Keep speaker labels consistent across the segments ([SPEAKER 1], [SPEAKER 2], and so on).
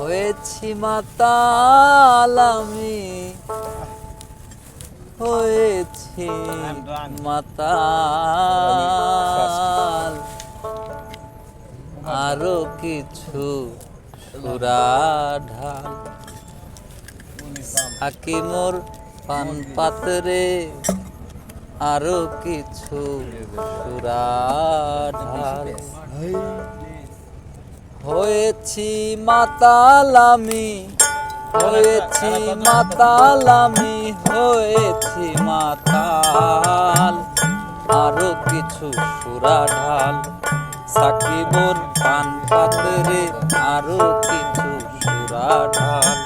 [SPEAKER 1] হয়েছি মাতাল আমি। হয়েছি মাতাল। আরও কিছু সুরাঢাল আকি মোর পান পাতরে। আরও কিছু সুরাঢাল হয়েছি মাতাল আমি হয়েছি মাতাল আমি হয়েছি মাতাল। আরও কিছু সুরা ঢাল, সাকিবর পান পাতরে আরও কিছু সুরাঢাল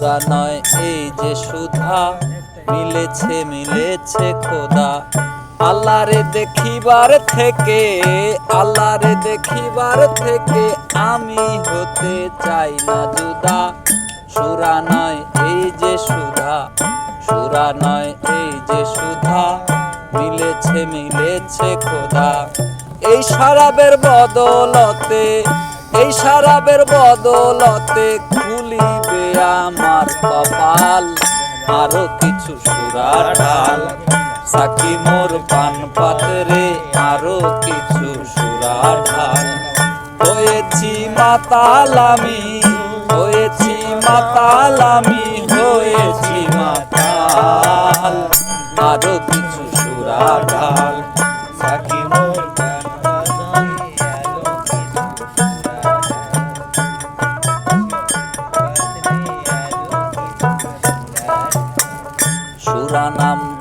[SPEAKER 1] সুধা নয়, এই যে সুধা। মিলেছে মিলেছে খোদা। আল্লাহরে দেখিবার থেকে, আল্লাহরে দেখিবার থেকে আমি হতে চাই না জুদা। সুরা নয়, এই যে সুধা। সুরা নয়, এই যে সুধা। মিলেছে মিলেছে খোদা। এই শরাবের বদলতে, এই শরাবের বদলতে খুলিবে আমার কপাল, আরও কিছু সুরা ঢাল। সাকি মোর পান পাতরে আরও কিছু সুরা ঢাল। হয়েছি মাতাল হয়েছি মাতাল হয়েছি মাতাল। আরও কিছু সুরা ঢাল।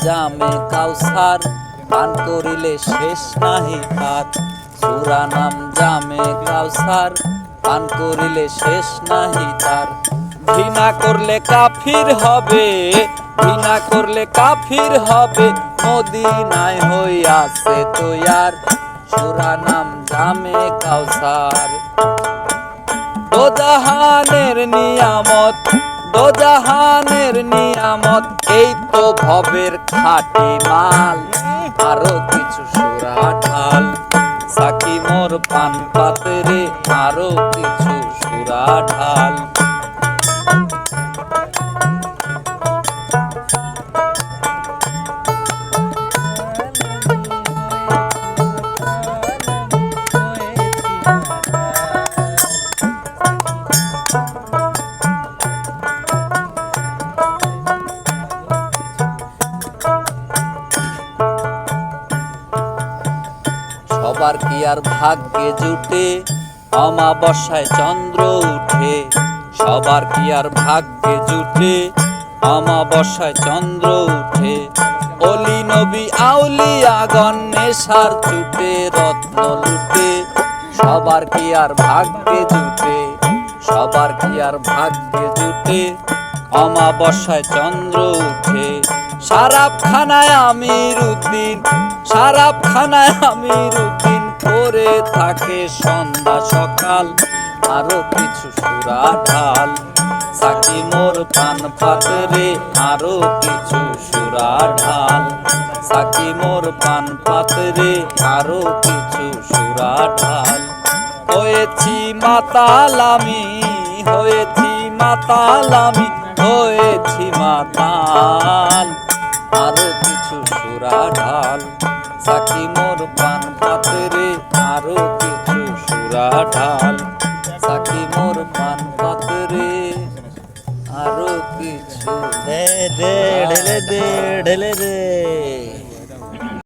[SPEAKER 1] জামে কাউসার পান করিলে শেষ নাহি তার। সুরা নাম জামে কাউসার পান করিলে শেষ নাহি তার। ঘৃণা করলে কাফির হবে, ঘৃণা করলে কাফির হবে, মদিনায় হইয়াছে তৈয়ার। সুরা নাম জামে কাউসার। দোজাহানের নিয়ামত দোজাহানের নিয়ামত, এই তো ভবের খাটি মাল। আরও কিছু সুরা ঢাল। সাকি মোর পান রে আরও কিছু সুরা ঢাল। সবার কি আর ভাগ্যে জুটে? অমাবস্যায় চন্দ্র উঠে। সবার কি আর ভাগ্যে জুটে? অমাবস্যায় চন্দ্র উঠে। অলি নবী আউলিয়া গণ্যে সার চুটে রত্ন লুটে। সবার কি আর ভাগ্যে জুটে? সবার কি আর ভাগ্যে জুটে? অমাবস্যায় চন্দ্র উঠে। সারাপ খানায় আমি রুদ্দিন সারাপ খানায় আমি রুদিন করে থাকে সন্ধ্যা সকাল, আরও কিছু সুরা ঢাল। সাকি মোর পান পাতরে আরও কিছু সুরা ঢাল। সাকি মোর পান পাতরে আরও কিছু সুরা ঢাল। হয়েছি মাতাল আমি, হয়েছি মাতাল আমি, হয়েছি মাতাল। আরও কিছু সুরা ঢাল। সাকি মোর পান পাতরে আরও কিছু সুরা ঢাল। সাকি মোর পান পাতরে আরও কিছু
[SPEAKER 2] দে দে ঢেলে দে ঢেলে দে